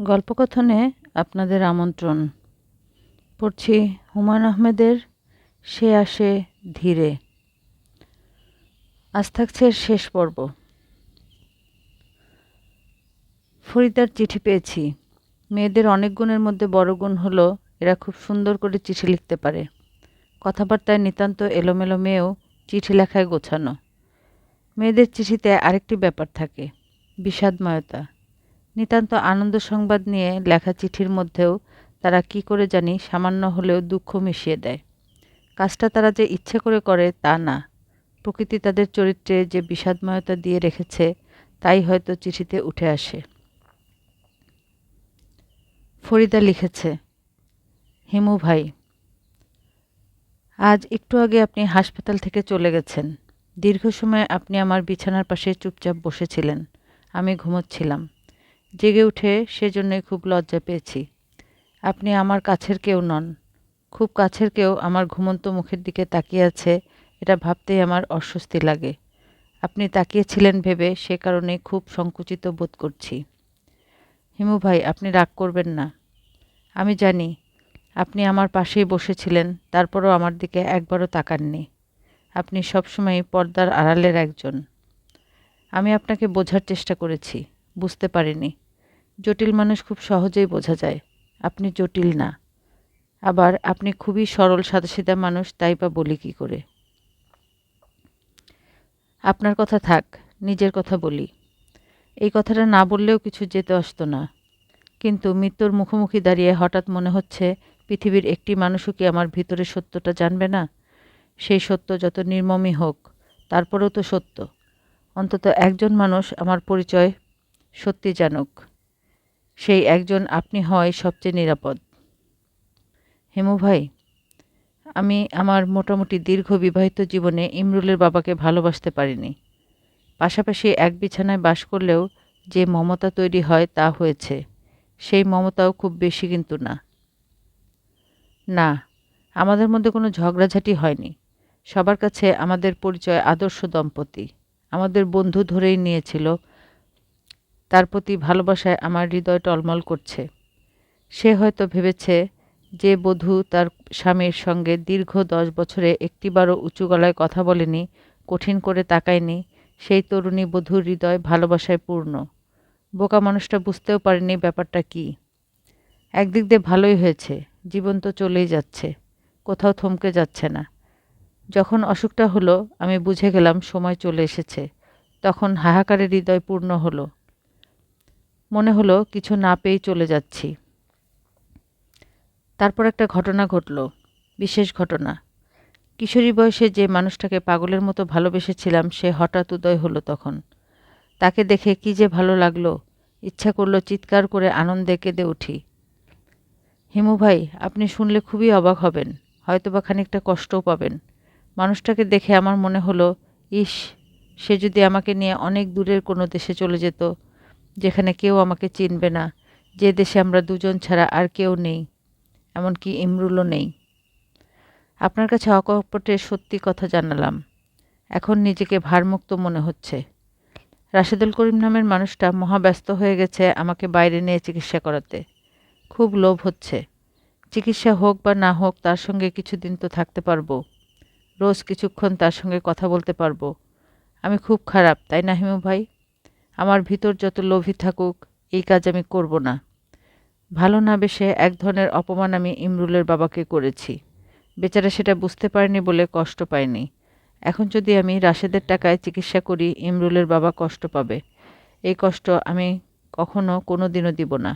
গল্পকথনে আপনাদের আমন্ত্রণ। পড়ছি হুমায়ুন আহমেদের সে আসে ধীরে। আজ থাকছে শেষ পর্ব। ফরিদার চিঠি পেয়েছি। মেয়েদের অনেক গুণের মধ্যে বড় গুণ হলো এরা খুব সুন্দর করে চিঠি লিখতে পারে। কথাবার্তায় নিতান্ত এলোমেলো মেয়েও চিঠি লেখায় গোছানো। মেয়েদের চিঠিতে আরেকটি ব্যাপার থাকে, বিষাদময়তা। নিতান্ত আনন্দ সংবাদ নিয়ে লেখা চিঠির মধ্যেও তারা কি করে জানি সামান্য হলেও দুঃখ মিশিয়ে দেয়। কাজটা তারা যে ইচ্ছে করে করে তা না। প্রকৃতি তাদের চরিত্রে যে বিষাদময়তা দিয়ে রেখেছে, তাই হয়তো চিঠিতে উঠে আসে। ফরিদা লিখেছে, হিমু ভাই, আজ একটু আগে আপনি হাসপাতাল থেকে চলে গেছেন। দীর্ঘ সময় আপনি আমার বিছানার পাশে চুপচাপ বসেছিলেন। আমি ঘুমোচ্ছিলাম। জেগে উঠে সেজন্যই খুব লজ্জা পেয়েছি। আপনি আমার কাছের কেউ নন। খুব কাছের কেউ আমার ঘুমন্ত মুখের দিকে তাকিয়ে আছে, এটা ভাবতেই আমার অস্বস্তি লাগে। আপনি তাকিয়েছিলেন ভেবে সে কারণে খুব সংকুচিত বোধ করছি। হিমু ভাই, আপনি রাগ করবেন না। আমি জানি, আপনি আমার পাশেই বসেছিলেন, তারপরও আমার দিকে একবারও তাকাননি। আপনি সবসময় পর্দার আড়ালের একজন। আমি আপনাকে বোঝার চেষ্টা করেছি। বুঝতে পারিনি। জটিল মানুষ খুব সহজেই বোঝা যায়, আপনি জটিল না। আবার আপনি খুবই সরল, সাদাসিধা মানুষ, তাই বা বলি কী করে? আপনার কথা থাক, নিজের কথা বলি। এই কথাটা না বললেও কিছু যেতে আসতো না। কিন্তু মৃত্যুর মুখোমুখি দাঁড়িয়ে হঠাৎ মনে হচ্ছে, পৃথিবীর একটি মানুষও কি আমার ভিতরে সত্যটা জানবে না? সেই সত্য যত নির্মমই হোক, তারপরেও তো সত্য। অন্তত একজন মানুষ আমার পরিচয় সত্যি জানুক সেই একজন আপনি হয় সবচেয়ে নিরাপদ। হেমু ভাই, আমি আমার মোটামুটি দীর্ঘ বিবাহিত জীবনে ইমরুলের বাবাকে ভালোবাসতে পারিনি। পাশাপাশি এক বিছানায় বাস করলেও যে মমতা তৈরি হয় তা হয়েছে। সেই মমতাও খুব বেশি কিন্তু না। না, আমাদের মধ্যে কোনো ঝগড়াঝাটি হয়নি। সবার কাছে আমাদের পরিচয় আদর্শ দম্পতি। আমাদের বন্ধু ধরেই নিয়েছিল তার প্রতি ভালোবাসায় আমার হৃদয় টলমল করছে। সে হয়তো ভেবেছে যে বধূ তার স্বামীর সঙ্গে দীর্ঘ দশ বছরে একটিবারও উঁচু গলায় কথা বলেনি, কঠিন করে তাকায়নি। সেই তরুণী বধূর হৃদয় ভালোবাসায় পূর্ণ। বোকা মানুষটা বুঝতেও পারেনি ব্যাপারটা কি। একদিক দিয়ে ভালোই হয়েছে, জীবন তো চলেই যাচ্ছে, কোথাও থমকে যাচ্ছে না। যখন অসুখটা হলো, আমি বুঝে গেলাম সময় চলে এসেছে। তখন হাহাকারের হৃদয় পূর্ণ হলো। মনে হলো কিছু না পেয়েই চলে যাচ্ছি। তারপর একটা ঘটনা ঘটল, বিশেষ ঘটনা। কিশোরী বয়সে যে মানুষটাকে পাগলের মতো ভালোবেসেছিলাম, সে হঠাৎ উদয় হলো তখন। তাকে দেখে কি যে ভালো লাগল, ইচ্ছা করল চিৎকার করে আনন্দে কেঁদে উঠি। হিমু ভাই, আপনি শুনলে খুবই অবাক হবেন, হয়তোবা খানিকটা কষ্টও পাবেন। মানুষটাকে দেখে আমার মনে হলো, ইস, সে যদি আমাকে নিয়ে অনেক দূরের কোনো দেশে চলে যেত যেখানে কেউ আমাকে চিনবে না, যে দেশে আমরা দুজন ছাড়া আর কেউ নেই, এমনকি ইমরুলও নেই। আপনার কাছে অকপটে সত্যি কথা জানালাম। এখন নিজেকে ভারমুক্ত মনে হচ্ছে। রাশেদুল করিম নামের মানুষটা মহাব্যস্ত হয়ে গেছে আমাকে বাইরে নিয়ে চিকিৎসা করাতে। খুব লোভ হচ্ছে। চিকিৎসা হোক বা না হোক, তার সঙ্গে কিছুদিন তো থাকতে পারব। রোজ কিছুক্ষণ তার সঙ্গে কথা বলতে পারব। আমি খুব খারাপ, তাই না হিমু ভাই? আমার ভিতর যত লোভী থাকুক, এই কাজ আমি করব না। ভালো না বেশে এক ধরনের অপমান আমি ইমরুলের বাবাকে করেছি। বেচারা সেটা বুঝতে পারেনি বলে কষ্ট পায়নি। এখন যদি আমি রাশেদের টাকায় চিকিৎসা করি, ইমরুলের বাবা কষ্ট পাবে। এই কষ্ট আমি কখনো কোনো দিনও দিব না।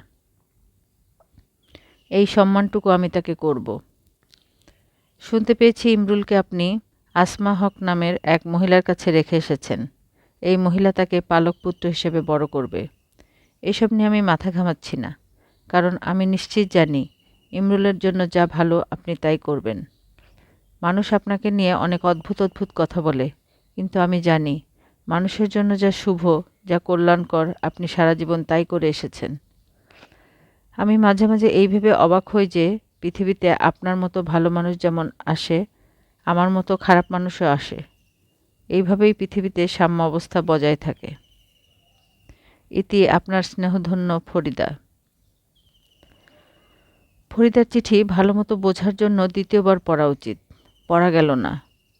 এই সম্মানটুকু আমি তাকে করব। শুনতে পেয়েছি ইমরুলকে আপনি আসমা হক নামের এক মহিলার কাছে রেখে এসেছেন। এই মহিলা তাকে পালক পুত্র হিসেবে বড় করবে। এসব নিয়ে আমি মাথা ঘামাচ্ছি না, কারণ আমি নিশ্চিত জানি ইমরুলের জন্য যা ভালো আপনি তাই করবেন। মানুষ আপনাকে নিয়ে অনেক অদ্ভুত অদ্ভুত কথা বলে, কিন্তু আমি জানি মানুষের জন্য যা শুভ, যা কল্যাণকর, আপনি সারা জীবন তাই করে এসেছেন। আমি মাঝে মাঝে এই ভেবে অবাক হই যে পৃথিবীতে আপনার মতো ভালো মানুষ যেমন আসে, আমার মতো খারাপ মানুষও আসে। এইভাবেই পৃথিবীতে সাম্য অবস্থা বজায় থাকে। ইতি আপনার স্নেহধন্য ফরিদা। ফরিদার চিঠি ভালো মতো বোঝার জন্য দ্বিতীয়বার পড়া উচিত। পড়া গেল না,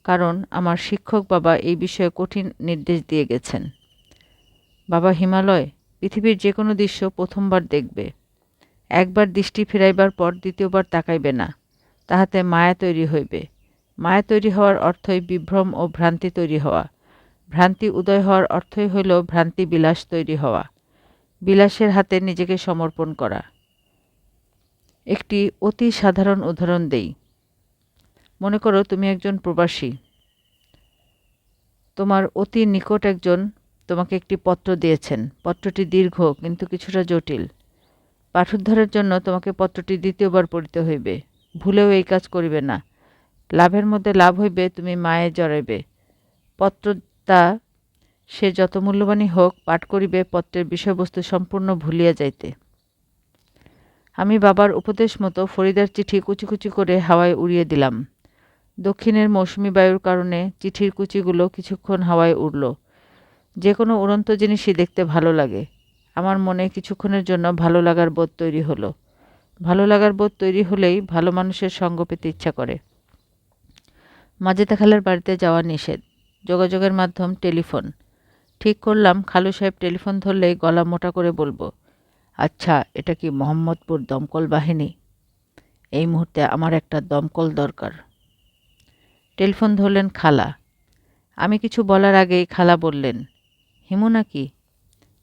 কারণ আমার শিক্ষক বাবা এই বিষয়ে কঠিন নির্দেশ দিয়ে গেছেন। বাবা হিমালয়, পৃথিবীর যে কোনো দৃশ্য প্রথমবার দেখবে। একবার দৃষ্টি ফেরাইবার পর দ্বিতীয়বার তাকাইবে না, তাহাতে মায়া তৈরি হইবে। মায়া তৈরি হওয়ার অর্থই বিভ্রম ও ভ্রান্তি তৈরি হওয়া। ভ্রান্তি উদয় হওয়ার অর্থই হইল ভ্রান্তি বিলাস তৈরি হওয়া। বিলাসের হাতে নিজেকে সমর্পণ করা। একটি অতি সাধারণ উদাহরণ দেই। মনে করো তুমি একজন প্রবাসী। তোমার অতি নিকট একজন তোমাকে একটি পত্র দিয়েছেন। পত্রটি দীর্ঘ, কিন্তু কিছুটা জটিল। পাঠোদ্ধারের জন্য তোমাকে পত্রটি দ্বিতীয়বার পড়িতে হইবে। ভুলেও এই কাজ করিবে না। লাভের মধ্যে লাভ হইবে, তুমি মায়ে জড়াইবে। পত্রটা সে যত মূল্যবানই হোক, পাঠ করিবে, পত্রের বিষয়বস্তু সম্পূর্ণ ভুলিয়া যাইতে। আমি বাবার উপদেশ মতো ফরিদার চিঠি কুচি কুচি করে হাওয়ায় উড়িয়ে দিলাম। দক্ষিণের মৌসুমি বায়ুর কারণে চিঠির কুচিগুলো কিছুক্ষণ হাওয়ায় উড়ল। যে কোনো উড়ন্ত জিনিসই দেখতে ভালো লাগে। আমার মনে কিছুক্ষণের জন্য ভালো লাগার বোধ তৈরি হলো। ভালো লাগার বোধ তৈরি হলেই ভালো মানুষের সঙ্গ পেতে ইচ্ছা করে। মাজেদা খালার বাড়িতে যাওয়া নিষেধ। যোগাযোগের মাধ্যম টেলিফোন। ঠিক করলাম, খালু সাহেব টেলিফোন ধরলেই গলা মোটা করে বলব আচ্ছা এটা কি মোহাম্মদপুর দমকল বাহিনী? এই মুহূর্তে আমার একটা দমকল দরকার। টেলিফোন ধরলেন খালা। আমি কিছু বলার আগেই খালা বললেন, হিমু নাকি?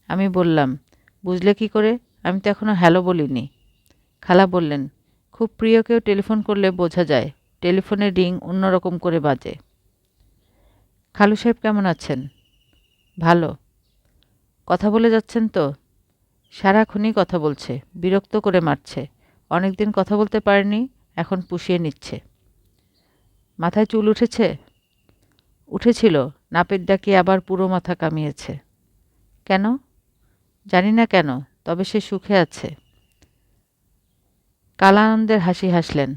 আমি বললাম, বুঝলে কি করে? আমি তো এখনও হ্যালো বলিনি। খালা বললেন, খুব প্রিয় কেউ টেলিফোন করলে বোঝা যায়। টেলিফোনের রিং অন্যরকম করে বাজে। খালু সাহেব কেমন আছেন? ভালো। কথা বলে যাচ্ছেন তো? সারাক্ষণই কথা বলছে, বিরক্ত করে মারছে। অনেকদিন কথা বলতে পারেনি, এখন পুষিয়ে নিচ্ছে। মাথায় চুল উঠেছে? উঠেছিল নাপের ডাকিয়ে আবার পুরো মাথা কামিয়েছে। কেন? জানি না কেন, তবে সে সুখে আছে। কালানন্দের হাসি হাসলেন।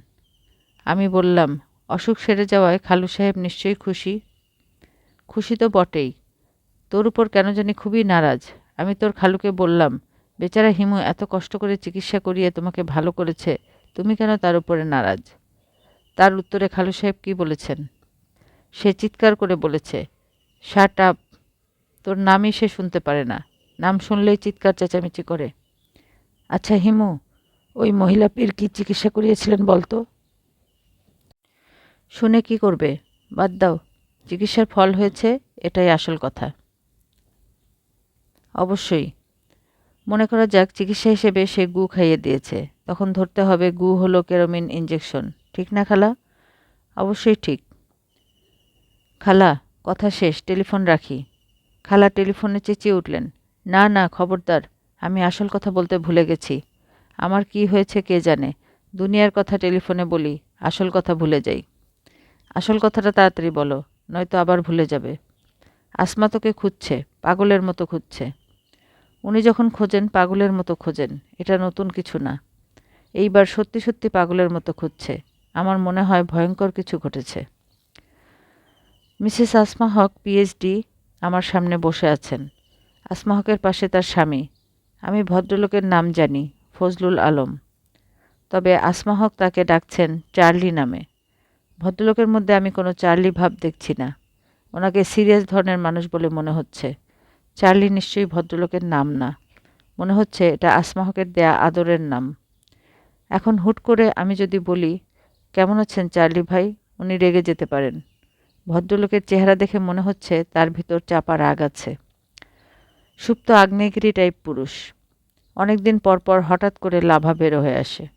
আমি বললাম, অসুখ সেরে যাওয়ায় খালু সাহেব নিশ্চয়ই খুশি? খুশি তো বটেই। তোর উপর কেন জানি খুবই নারাজ। আমি তোর খালুকে বললাম, বেচারা হিমু এত কষ্ট করে চিকিৎসা করিয়ে তোমাকে ভালো করেছে, তুমি কেন তার উপরে নারাজ? তার উত্তরে খালু সাহেব কী বলেছেন? সে চিৎকার করে বলেছে শার্ট আপ, তোর নামই সে শুনতে পারে না। নাম শুনলেই চিৎকার চেঁচামেচি করে। আচ্ছা হিমু, ওই মহিলা পীর কী চিকিৎসা করিয়েছিলেন বলতো? শুনে কি করবে? বাদ দাও। চিকিৎসার ফল হয়েছে, এটাই আসল কথা। অবশ্যই। মনে করা যাক, চিকিৎসা হিসেবে সে গু খাইয়ে দিয়েছে। তখন ধরতে হবে গু হলো কেরোমিন ইঞ্জেকশন ঠিক না, খালা? অবশ্যই ঠিক। খালা, কথা শেষ, টেলিফোন রাখি। খালা, টেলিফোনে চেঁচিয়ে উঠলেন। না না, খবরদার, আমি আসল কথা বলতে ভুলে গেছি। আমার কি হয়েছে কে জানে? দুনিয়ার কথা টেলিফোনে বলি, আসল কথা ভুলে যাই। আসল কথাটা তাড়াতাড়ি বলো, নয়তো আবার ভুলে যাবে। আসমা তোকে খুঁজছে, পাগলের মতো খুঁজছে। উনি যখন খোঁজেন, পাগলের মতো খোঁজেন, এটা নতুন কিছু না। এইবার সত্যি সত্যি পাগলের মতো খুঁজছে, আমার মনে হয় ভয়ঙ্কর কিছু ঘটেছে। মিসেস আসমা হক, পিএইচডি, আমার সামনে বসে আছেন। আসমা হকের পাশে তার স্বামী। আমি ভদ্রলোকের নাম জানি, ফজলুল আলম। তবে আসমা হক তাকে ডাকছেন চার্লি নামে। ভদ্রলোকের মধ্যে আমি কোনো চার্লি ভাব দেখছি না। ওনাকে সিরিয়াস ধরনের মানুষ বলে মনে হচ্ছে। চার্লি নিশ্চয়ই ভদ্রলোকের নাম না। মনে হচ্ছে এটা আসমা হকের দেয়া আদরের নাম। এখন হুট করে আমি যদি বলি, কেমন আছেন চার্লি ভাই? উনি রেগে যেতে পারেন। ভদ্রলোকের চেহারা দেখে মনে হচ্ছে তার ভিতর চাপা রাগ আছে। সুপ্ত আগ্নেয়গিরি টাইপ পুরুষ। অনেকদিন পর পর হঠাৎ করে লাভা বেরো হয়ে আসে।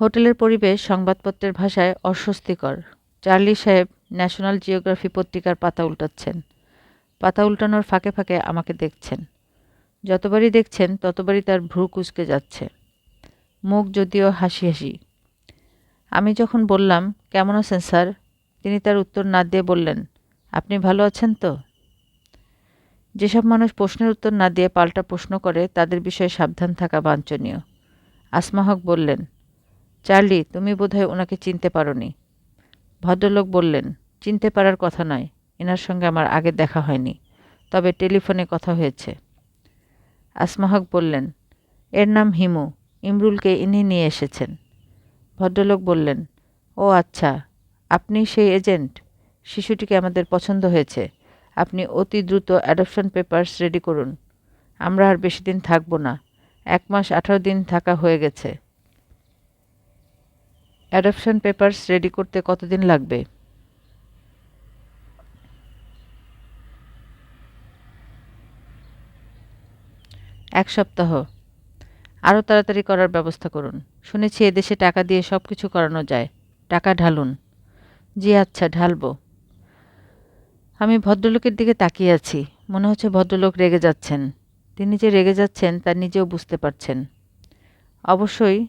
হোটেলের পরিবেশ সংবাদপত্রের ভাষায় অস্বস্তিকর। চার্লি সাহেব ন্যাশনাল জিওগ্রাফি পত্রিকার পাতা উল্টাচ্ছেন। পাতা উল্টানোর ফাঁকে ফাঁকে আমাকে দেখছেন। যতবারই দেখছেন, ততবারই তার ভ্রু কুচকে যাচ্ছে। মুখ যদিও হাসি হাসি। আমি যখন বললাম, কেমন আছেন, স্যার? তিনি তার উত্তর না দিয়ে বললেন, আপনি ভালো আছেন তো? যেসব মানুষ প্রশ্নের উত্তর না দিয়ে পাল্টা প্রশ্ন করে, তাদের বিষয়ে সাবধান থাকা বাঞ্ছনীয়। আসমা হক বললেন চার্লি, তুমি বোধহয় ওনাকে চিনতে পারোনি। ভদ্রলোক বললেন, চিনতে পারার কথা নয়, এনার সঙ্গে আমার আগে দেখা হয়নি, তবে টেলিফোনে কথা হয়েছে। আসমা হক বললেন, এর নাম হিমু, ইমরুলকে ইনি নিয়ে এসেছেন। ভদ্রলোক বললেন, ও আচ্ছা আপনি সেই এজেন্ট? শিশুটিকে আমাদের পছন্দ হয়েছে, আপনি অতি দ্রুত অ্যাডপশন পেপারস রেডি করুন, আমরা আর বেশি দিন থাকব না, এক মাস আঠারো দিন থাকা হয়ে গেছে। অ্যাডপশন পেপারস রেডি করতে কতদিন লাগবে? এক সপ্তাহ। আরও তাড়াতাড়ি করার ব্যবস্থা করুন। শুনেছি এদেশে টাকা দিয়ে সব কিছু করানো যায়। টাকা ঢালুন। জি আচ্ছা ঢালবো। আমি ভদ্রলোকের দিকে তাকিয়ে আছি। মনে হচ্ছে ভদ্রলোক রেগে যাচ্ছেন। তিনি যে রেগে যাচ্ছেন তা নিজেও বুঝতে পারছেন। অবশ্যই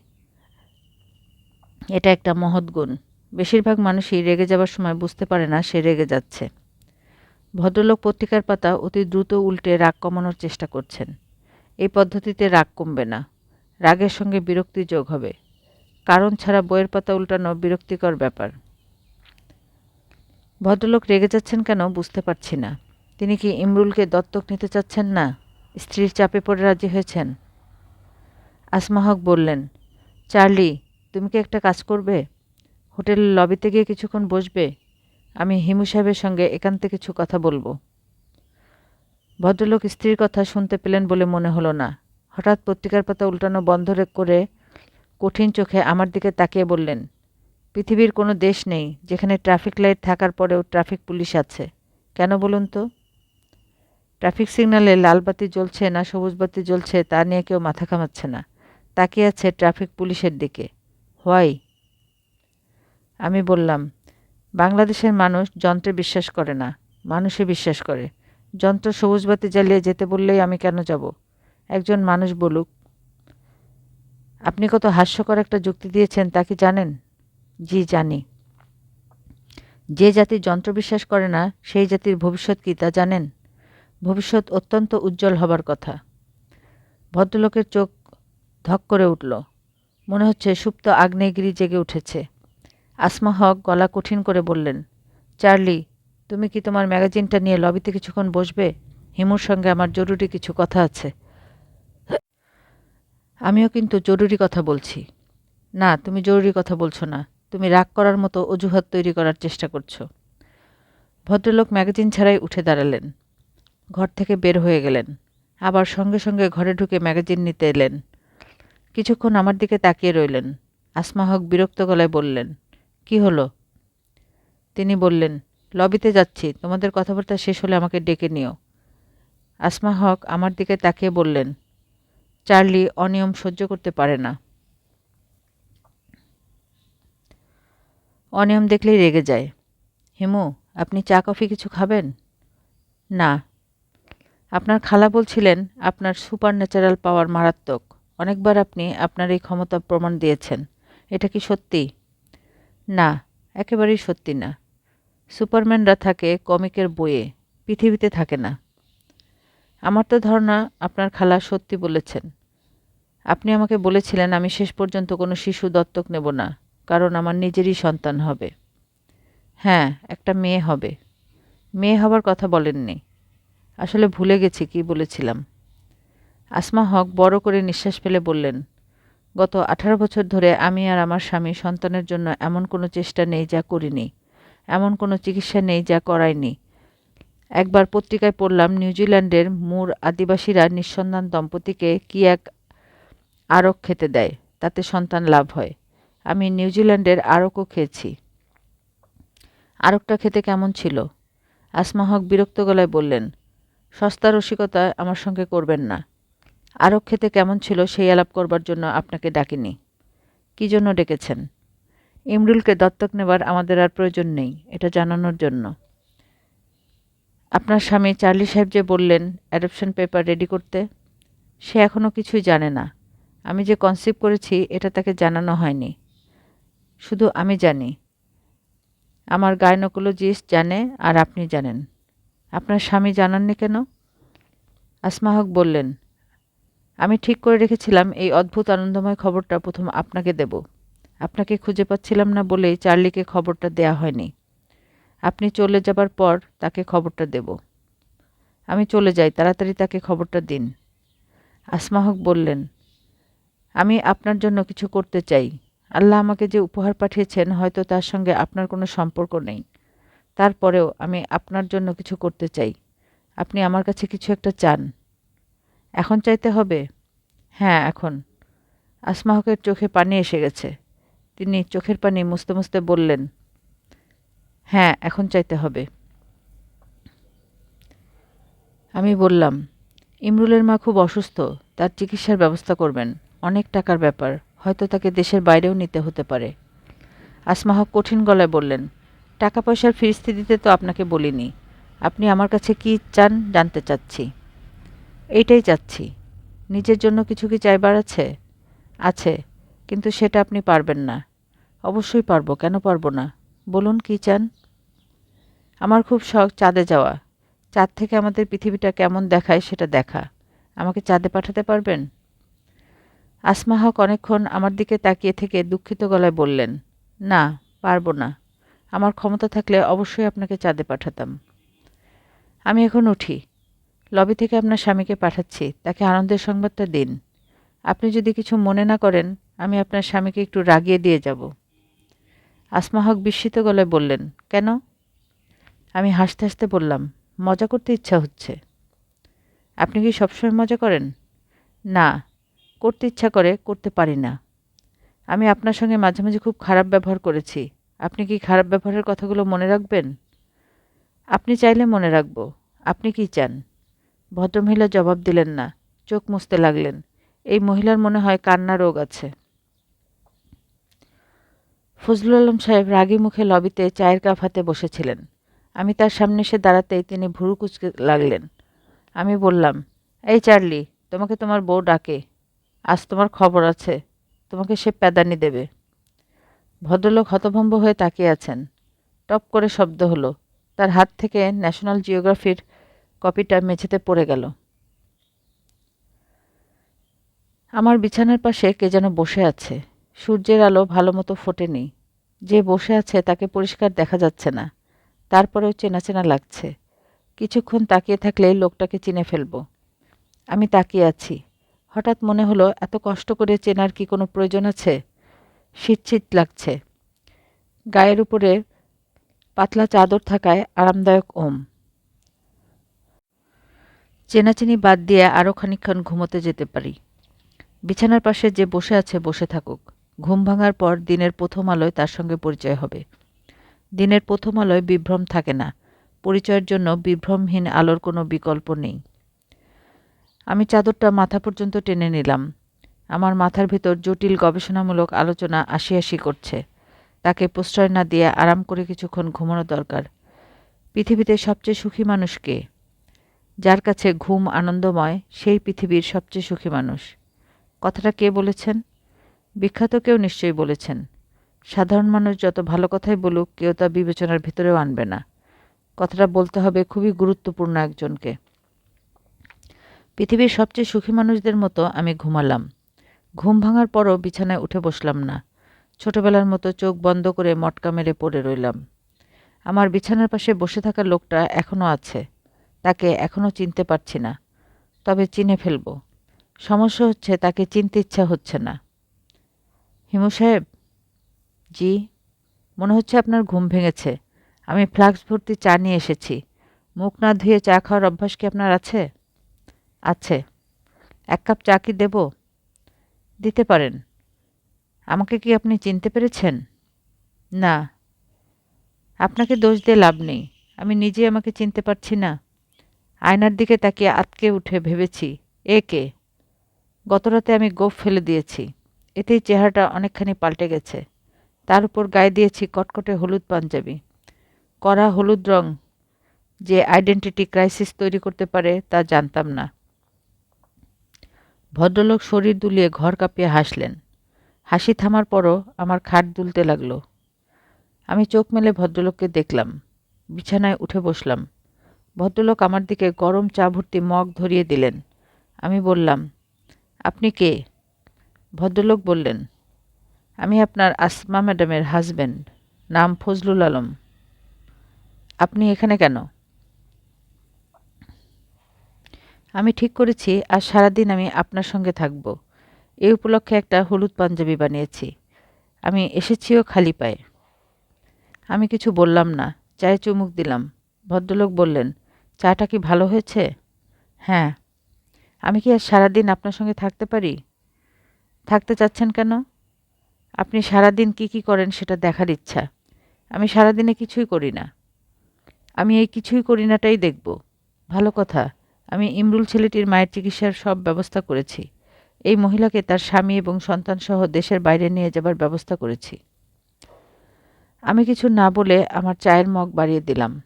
এটা একটা মহৎ গুণ। বেশিরভাগ মানুষই রেগে যাবার সময় বুঝতে পারে না সে রেগে যাচ্ছে। ভদ্রলোক পত্রিকার পাতা অতি দ্রুত উল্টে রাগ কমানোর চেষ্টা করছেন। এই পদ্ধতিতে রাগ কমবে না। রাগের সঙ্গে বিরক্তি যোগ হবে। কারণ ছাড়া বইয়ের পাতা উল্টানো বিরক্তিকর ব্যাপার। ভদ্রলোক রেগে যাচ্ছেন কেন বুঝতে পারছি না। তিনি কি ইমরুলকে দত্তক নিতে চাচ্ছেন না? স্ত্রীর চাপে পড়ে রাজি হয়েছেন? আসমা হক বললেন, চার্লি তুমি কি একটা কাজ করবে? হোটেলের লবিতে গিয়ে কিছুক্ষণ বসবে? আমি হিমু সাহেবের সঙ্গে একান্তে কিছু কথা বলব। ভদ্রলোক স্ত্রীর কথা শুনতে পেলেন বলে মনে হলো না। হঠাৎ পত্রিকার পাতা উল্টানো বন্ধ করে কঠিন চোখে আমার দিকে তাকিয়ে বললেন, পৃথিবীর কোনো দেশ নেই যেখানে ট্রাফিক লাইট থাকার পরেও ট্রাফিক পুলিশ আছে। কেন বলুন তো? ট্রাফিক সিগন্যালে লাল বাতি জ্বলছে না সবুজ বাতি জ্বলছে তা নিয়ে কেউ মাথা ঘামাচ্ছে না। তাকিয়ে আছে ট্রাফিক পুলিশের দিকে। হোয়াই আমি বললাম, বাংলাদেশের মানুষ যন্ত্রে বিশ্বাস করে না, মানুষে বিশ্বাস করে। যন্ত্র সবুজ বাতি জ্বালিয়ে যেতে বললেই আমি কেন যাব? একজন মানুষ বলুক, আপনি কত হাস্যকর একটা যুক্তি দিয়েছেন, তা কি জানেন? জি, জানি। যে জাতি যন্ত্র বিশ্বাস করে না, সেই জাতির ভবিষ্যৎ কী তা জানেন? ভবিষ্যৎ অত্যন্ত উজ্জ্বল হবার কথা। ভদ্রলোকের চোখ ধক করে উঠল। মনে হচ্ছে সুপ্ত আগ্নেয়গিরি জেগে উঠেছে। আসমা হক গলা কঠিন করে বললেন, চার্লি, তুমি কি তোমার ম্যাগাজিনটা নিয়ে লবিতে কিছুক্ষণ বসবে? হিমুর সঙ্গে আমার জরুরি কিছু কথা আছে। আমিও কিন্তু জরুরি কথা বলছি। না, তুমি জরুরি কথা বলছো না। তুমি রাগ করার মতো অজুহাত তৈরি করার চেষ্টা করছ। ভদ্রলোক ম্যাগাজিন ছাড়াই উঠে দাঁড়ালেন। ঘর থেকে বের হয়ে গেলেন। আবার সঙ্গে সঙ্গে ঘরে ঢুকে ম্যাগাজিন নিতে এলেন। কিছুক্ষণ আমার দিকে তাকিয়ে রইলেন। আসমা হক বিরক্ত গলায় বললেন, কি হলো? তিনি বললেন, লবিতে যাচ্ছি, তোমাদের কথাবার্তা শেষ হলে আমাকে ডেকে নিও। আসমা হক আমার দিকে তাকিয়ে বললেন, চার্লি অনিয়ম সহ্য করতে পারে না। অনিয়ম দেখলেই রেগে যায়। হিমু, আপনি চা, কফি কিছু খাবেন? না। আপনার খালা বলছিলেন আপনার সুপার ন্যাচারাল পাওয়ার মারাত্মক। অনেকবার আপনি আপনার এই ক্ষমতা প্রমাণ দিয়েছেন। এটা কি সত্যি? না, একেবারেই সত্যি না। সুপারম্যানরা থাকে কমিকের বইয়ে, পৃথিবীতে থাকে না। আমার তো ধারণা আপনার খালা সত্যি বলেছেন। আপনি আমাকে বলেছিলেন, আমি শেষ পর্যন্ত কোনো শিশু দত্তক নেব না, কারণ আমার নিজেরই সন্তান হবে। হ্যাঁ একটা মেয়ে হবে। মেয়ে হবার কথা বলেননি। আসলে ভুলে গেছি কি বলেছিলাম। আসমা হক বড় করে নিঃশ্বাস ফেলে বললেন, গত আঠারো বছর ধরে আমি আর আমার স্বামী সন্তানের জন্য এমন কোনো চেষ্টা নেই যা করিনি, এমন কোনো চিকিৎসা নেই যা করায়নি একবার পত্রিকায় পড়লাম, নিউজিল্যান্ডের মূর আদিবাসীরা নিঃসন্তান দম্পতিকে কি এক আরক খেতে দেয়, তাতে সন্তান লাভ হয়। আমি নিউজিল্যান্ডের আরকও খেয়েছি। আরকটা খেতে কেমন ছিল? আসমা হক বিরক্ত গলায় বললেন, সস্তা রসিকতা আমার সঙ্গে করবেন না। আরক খেতে কেমন ছিল সেই আলাপ করবার জন্য আপনাকে ডাকিনি। কী জন্য ডেকেছেন? ইমরুলকে দত্তক নেবার আমাদের আর প্রয়োজন নেই, এটা জানানোর জন্য। আপনার স্বামী চার্লি সাহেব যে বললেন, অ্যাডপশন পেপার রেডি করতে, সে এখনও কিছুই জানে না। আমি যে কনসিভ করেছি, এটা তাকে জানানো হয়নি। শুধু আমি জানি। আমার গাইনোকোলজিস্ট জানে আর আপনি জানেন। আপনার স্বামী জানাননি কেন? আসমা হক বললেন আমি ঠিক করে রেখেছিলাম এই অদ্ভুত আনন্দময় খবরটা প্রথম আপনাকে দেব। আপনাকে খুঁজে পাচ্ছিলাম না বলেই চার্লিকে খবরটা দেয়া হয়নি। আপনি চলে যাবার পর তাকে খবরটা দেব। আমি চলে যাই, তাড়াতাড়ি তাকে খবরটা দিন। আসমা হক বললেন, আমি আপনার জন্য কিছু করতে চাই। আল্লাহ আমাকে যে উপহার পাঠিয়েছেন হয়তো তার সঙ্গে আপনার কোনো সম্পর্ক নেই। তারপরেও আমি আপনার জন্য কিছু করতে চাই। আপনি আমার কাছে কিছু একটা চান। এখন চাইতে হবে? হ্যাঁ এখন। আসমাহকের চোখে পানি এসে গেছে। তিনি চোখের পানি মুছতে মুছতে বললেন হ্যাঁ এখন চাইতে হবে। আমি বললাম, ইমরুলের মা খুব অসুস্থ, তার চিকিৎসার ব্যবস্থা করবেন। অনেক টাকার ব্যাপার, হয়তো তাকে দেশের বাইরেও নিতে হতে পারে। আসমাহক কঠিন গলায় বললেন, টাকা পয়সার ফিরিস্তি দিতে তো আপনাকে বলিনি। আপনি আমার কাছে কি চান জানতে চাচ্ছি। এইটাই চাচ্ছি। নিজের জন্য কিছু কি চাইবার আছে? আছে, কিন্তু সেটা আপনি পারবেন না। অবশ্যই পারব, কেন পারব না? বলুন কি চান? আমার খুব শখ চাঁদে যাওয়া। চাঁদ থেকে আমাদের পৃথিবীটা কেমন দেখায় সেটা দেখা। আমাকে চাঁদে পাঠাতে পারবেন? আসমা হক অনেকক্ষণ আমার দিকে তাকিয়ে থেকে দুঃখিত গলায় বললেন, না, পারব না। আমার ক্ষমতা থাকলে অবশ্যই আপনাকে চাঁদে পাঠাতাম। আমি এখন উঠি। লবি থেকে আপনার স্বামীকে পাঠাচ্ছি, তাকে আনন্দের সংবাদটা দিন। আপনি যদি কিছু মনে না করেন, আমি আপনার স্বামীকে একটু রাগিয়ে দিয়ে যাব। আসমা হক বিস্মিত গলায় বললেন, কেন? আমি হাসতে হাসতে বললাম, মজা করতে ইচ্ছা হচ্ছে। আপনি কি সবসময় মজা করেন? না, করতে ইচ্ছা করে, করতে পারি না। আমি আপনার সঙ্গে মাঝে মাঝে খুব খারাপ ব্যবহার করেছি। আপনি কি খারাপ ব্যবহারের কথাগুলো মনে রাখবেন? আপনি চাইলে মনে রাখব। আপনি কি চান? ভদ্রমহিলা জবাব দিলেন না, চোখ মুছতে লাগলেন। এই মহিলার মনে হয় কান্না রোগ আছে। ফজলুল আলম সাহেব রাগী মুখে লবিতে চায়ের কাপ হাতে বসেছিলেন। আমি তার সামনে এসে দাঁড়াতেই তিনি ভুরু কুচকে লাগলেন। আমি বললাম, এই চার্লি, তোমাকে তোমার বউ ডাকে। আজ তোমার খবর আছে। তোমাকে সে প্যাদানি দেবে। ভদ্রলোক হতভম্ব হয়ে তাকিয়ে আছেন। টপ করে শব্দ হলো। তার হাত থেকে ন্যাশনাল জিওগ্রাফির কপিটা মেঝেতে পড়ে গেল। আমার বিছানার পাশে কে যেন বসে আছে। সূর্যের আলো ভালো মতো ফোটেনি। যে বসে আছে তাকে পরিষ্কার দেখা যাচ্ছে না। তারপরেও চেনা চেনা লাগছে। কিছুক্ষণ তাকিয়ে থাকলে লোকটাকে চিনে ফেলব। আমি তাকিয়ে আছি। হঠাৎ মনে হলো, এত কষ্ট করে চেনার কি কোনো প্রয়োজন আছে? শীত শীত লাগছে। গায়ের উপরে পাতলা চাদর থাকায় আরামদায়ক ওম। চেনাচিনি বাদ দিয়ে আরও খানিকক্ষণ ঘুমোতে যেতে পারি। বিছানার পাশে যে বসে আছে, বসে থাকুক। ঘুম ভাঙার পর দিনের প্রথম আলোয় তার সঙ্গে পরিচয় হবে। দিনের প্রথম আলোয় বিভ্রম থাকে না। পরিচয়ের জন্য বিভ্রমহীন আলোর কোনো বিকল্প নেই। আমি চাদরটা মাথা পর্যন্ত টেনে নিলাম। আমার মাথার ভিতর জটিল গবেষণামূলক আলোচনা আসি আসি করছে। তাকে প্রশ্রয় না দিয়ে আরাম করে কিছুক্ষণ ঘুমানো দরকার। পৃথিবীতে সবচেয়ে সুখী মানুষ কে? যার কাছে ঘুম আনন্দময়, সেই পৃথিবীর সবচেয়ে সুখী মানুষ। কথাটা কে বলেছেন? বিখ্যাত কেউ নিশ্চয়ই বলেছেন। সাধারণ মানুষ যত ভালো কথাই বলুক, কেউ তা বিবেচনার ভিতরেও আনবে না। কথাটা বলতে হবে খুবই গুরুত্বপূর্ণ একজনকে। পৃথিবীর সবচেয়ে সুখী মানুষদের মতো আমি ঘুমালাম। ঘুম ভাঙার পরও বিছানায় উঠে বসলাম না। ছোটবেলার মতো চোখ বন্ধ করে মটকা মেরে পড়ে রইলাম। আমার বিছানার পাশে বসে থাকা লোকটা এখনও আছে। তাকে এখনও চিনতে পারছি না। তবে চিনে ফেলব। সমস্যা হচ্ছে তাকে চিনতে ইচ্ছা হচ্ছে না। হিমু সাহেব, জি, মনে হচ্ছে আপনার ঘুম ভেঙেছে। আমি ফ্লাক্স ভর্তি চা নিয়ে এসেছি। মুখ না ধুয়ে চা খাওয়ার অভ্যাস কি আপনার আছে? আছে। এক কাপ চা কি দেব? দিতে পারেন। আমাকে কি আপনি চিনতে পেরেছেন? না। আপনাকে দোষ দিয়ে লাভ নেই। আমি নিজে আমাকে চিনতে পারছি না। আয়নার দিকে তাকিয়ে আতকে উঠে ভেবেছি, এ কে? গতরাতে আমি গোফ ফেলে দিয়েছি। এতেই চেহারাটা অনেকখানি পাল্টে গেছে। তার উপর গায়ে দিয়েছি কটকটে হলুদ পাঞ্জাবি। কড়া হলুদ রং যে আইডেন্টিটি ক্রাইসিস তৈরি করতে পারে তা জানতাম না। ভদ্রলোক শরীর দুলিয়ে ঘর কাঁপিয়ে হাসলেন। হাসি থামার পরও আমার খাট দুলতে লাগল। আমি চোখ মেলে ভদ্রলোককে দেখলাম। বিছানায় উঠে বসলাম। ভদ্রলোক আমার দিকে গরম চা ভর্তি মগ ধরিয়ে দিলেন। আমি বললাম, আপনি কে? ভদ্রলোক বললেন, আমি আপনার আসমা ম্যাডামের হাজব্যান্ড নাম ফজলুল আলম। আপনি এখানে কেন? আমি ঠিক করেছি আর সারাদিন আমি আপনার সঙ্গে থাকব। এই উপলক্ষে একটা হলুদ পাঞ্জাবি বানিয়েছি। আমি এসেছিও খালি পায়ে। আমি কিছু বললাম না, চায়ে চুমুক দিলাম। ভদ্রলোক বললেন চাটা কি ভালো হয়েছে? হ্যাঁ। আমি কি আর সারাদিন আপনার সঙ্গে থাকতে পারি? থাকতে চাচ্ছেন কেন? আপনি সারাদিন কি কি করেন সেটা দেখার ইচ্ছা। আমি সারাদিনে কিছুই করি না। আমি এই কিছুই করি নাটাই দেখব। ভালো কথা। আমি ইমরুল ছেলেটির মায়ের চিকিৎসার সব ব্যবস্থা করেছি। এই মহিলাকে তার স্বামী এবং সন্তানসহ দেশের বাইরে নিয়ে যাবার ব্যবস্থা করেছি। আমি কিছু না বলে আমার চায়ের মগ বাড়িয়ে দিলাম।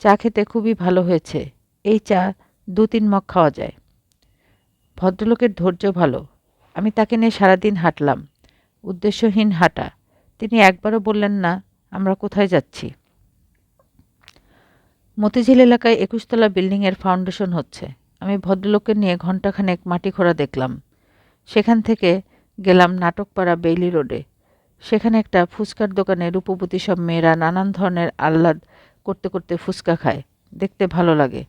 চা খেতে খুবই ভালো হয়েছে। এই চা দু তিন মগ খাওয়া যায়। ভদ্রলোকের ধৈর্য ভালো। আমি তাকে নিয়ে সারাদিন হাঁটলাম। উদ্দেশ্যহীন হাঁটা। তিনি একবারও বললেন, না, আমরা কোথায় যাচ্ছি? মতিঝিল এলাকায় একুশতলা বিল্ডিংয়ের ফাউন্ডেশন হচ্ছে। আমি ভদ্রলোককে নিয়ে ঘণ্টাখানেক মাটি খোঁড়া দেখলাম। সেখান থেকে গেলাম নাটকপাড়া বেইলি রোডে। সেখানে একটা ফুচকার দোকানে রূপবতী সব মেয়েরা নানান ধরনের আহ্লাদ করতে করতে ফুচকা খায়। দেখতে ভালো লাগে।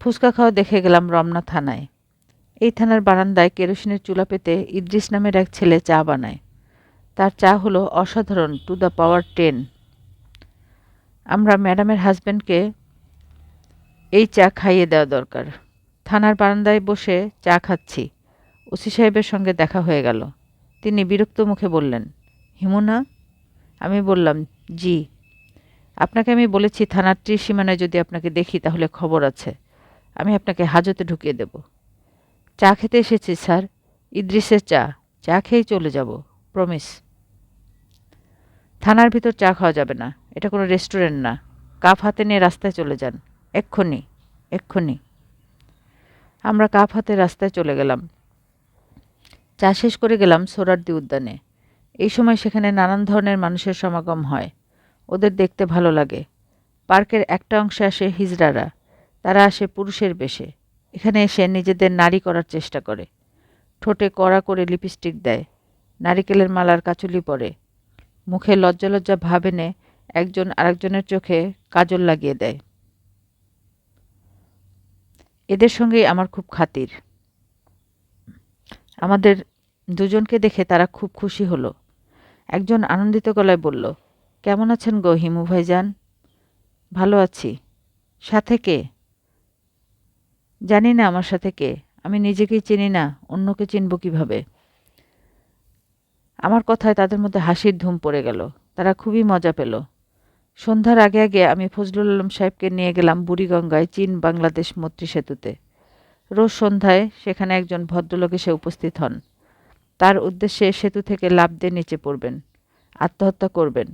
ফুচকা খাওয়া দেখে গেলাম রমনা থানায়। এই থানার বারান্দায় কেরোসিনের চুলা পেতে ইদ্রিস নামের এক ছেলে চা বানায়। তার চা হলো অসাধারণ টু দ্য পাওয়ার টেন। আমরা ম্যাডামের হাজব্যান্ডকে এই চা খাইয়ে দেওয়া দরকার। থানার বারান্দায় বসে চা খাচ্ছি। ওসি সাহেবের সঙ্গে দেখা হয়ে গেল। তিনি বিরক্ত মুখে বললেন, হিমুনা? আমি বললাম, জি। আপনাকে আমি বলেছি, থানার ত্রিসীমানায় যদি আপনাকে দেখি, তাহলে খবর আছে। আমি আপনাকে হাজতে ঢুকিয়ে দেব। চা খেতে এসেছি, স্যার। ইদ্রিসের চা। চা খেয়েই চলে যাব, প্রমিস। থানার ভিতর চা খাওয়া যাবে না। এটা কোনো রেস্টুরেন্ট না। কাপ হাতে নিয়ে রাস্তায় চলে যান। এক্ষুনি এক্ষুনি। আমরা কাপ হাতে রাস্তায় চলে গেলাম। চা শেষ করে গেলাম সোরারদি উদ্যানে। এই সময় সেখানে নানান ধরনের মানুষের সমাগম হয়। ওদের দেখতে ভালো লাগে। পার্কের একটা অংশে আসে হিজড়ারা। তারা আসে পুরুষের বেশে। এখানে এসে নিজেদের নারী করার চেষ্টা করে। ঠোঁটে কড়া করে লিপস্টিক দেয়। নারিকেলের মালার কাচুলি পরে। মুখে লজ্জা লজ্জা ভাব এনে একজন আরেকজনের চোখে কাজল লাগিয়ে দেয়। এদের সঙ্গেই আমার খুব খাতির। আমাদের দুজনকে দেখে তারা খুব খুশি হলো। একজন আনন্দিত গলায় বলল কেমন আছেন গো হিমু ভাইজান? ভালো আছি। সাথে কে? জানি না আমার সাথে কে। আমি নিজেকেই চিনি না, অন্যকে চিনব কীভাবে? আমার কথায় তাদের মধ্যে হাসির ধুম পড়ে গেল। তারা খুবই মজা পেল। সন্ধ্যার আগে আগে আমি ফজলুল আলম সাহেবকে নিয়ে গেলাম বুড়িগঙ্গায় চীন বাংলাদেশ মৈত্রী সেতুতে। রোজ সন্ধ্যায় সেখানে একজন ভদ্রলোক এসে উপস্থিত হন। তার উদ্দেশ্যে সেতু থেকে লাভ দিয়ে নিচে পড়বেন। আত্মহত্যা করবেন।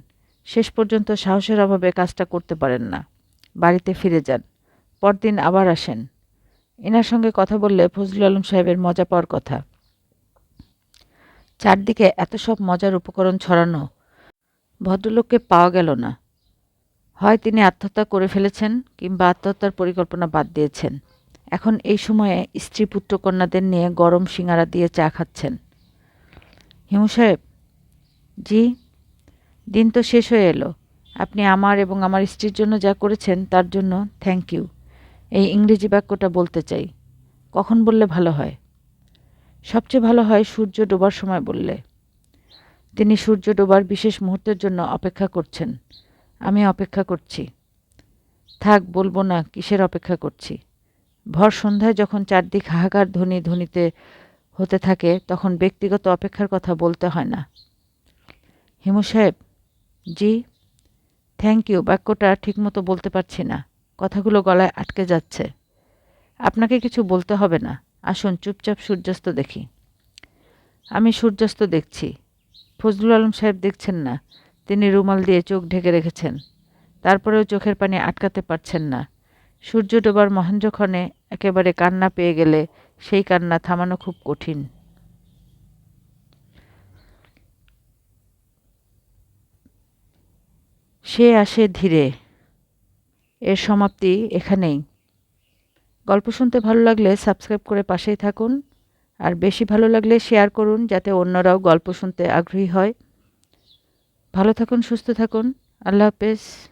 শেষ পর্যন্ত সাহসের অভাবে কাজটা করতে পারেন না। বাড়িতে ফিরে যান। পরদিন আবার আসেন। এনার সঙ্গে কথা বললে ফজলুল আলম সাহেবের মজা পাওয়ার কথা। চারদিকে এত সব মজার উপকরণ ছড়ানো, ভদ্রলোককে পাওয়া গেল না। হয় তিনি আত্মহত্যা করে ফেলেছেন কিংবা আত্মহত্যার পরিকল্পনা বাদ দিয়েছেন। এখন এই সময়ে স্ত্রী পুত্রকন্যাদের নিয়ে গরম সিঙারা দিয়ে চা খাচ্ছেন। হিমু সাহেব, জি? দিন তো শেষ হয়ে এলো। আপনি আমার এবং আমার স্ত্রীর জন্য যা করেছেন, তার জন্য থ্যাংক ইউ এই ইংরেজি বাক্যটা বলতে চাই। কখন বললে ভালো হয়? সবচেয়ে ভালো হয় সূর্য ডোবার সময় বললে। তিনি সূর্য ডোবার বিশেষ মুহূর্তের জন্য অপেক্ষা করছেন। আমি অপেক্ষা করছি। থাক, বলব না, কিসের অপেক্ষা করছি? ভর সন্ধ্যায় যখন চারদিক হাহাকার ধ্বনি ধ্বনিতে হতে থাকে, তখন ব্যক্তিগত অপেক্ষার কথা বলতে হয় না। হিমু সাহেব জি থ্যাংক ইউ বাক্যটা ঠিকমতো বলতে পারছি না। কথাগুলো গলায় আটকে যাচ্ছে। আপনাকে কিছু বলতে হবে না। আসুন, চুপচাপ সূর্যাস্ত দেখি। আমি সূর্যাস্ত দেখছি। ফজলুল আলম সাহেব দেখছেন না। তিনি রুমাল দিয়ে চোখ ঢেকে রেখেছেন। তারপরেও চোখের পানি আটকাতে পারছেন না। সূর্য ডোবার মহেন্দ্রক্ষণে একেবারে কান্না পেয়ে গেলে সেই কান্না থামানো খুব কঠিন। সে আসে ধীরে। এর সমাপ্তি এখানেই। গল্প শুনতে ভালো লাগলে সাবস্ক্রাইব করে পাশেই থাকুন, আর বেশি ভালো লাগলে শেয়ার করুন যাতে অন্যরাও গল্প শুনতে আগ্রহী হয়। ভালো থাকুন, সুস্থ থাকুন। আল্লাহ হাফেজ।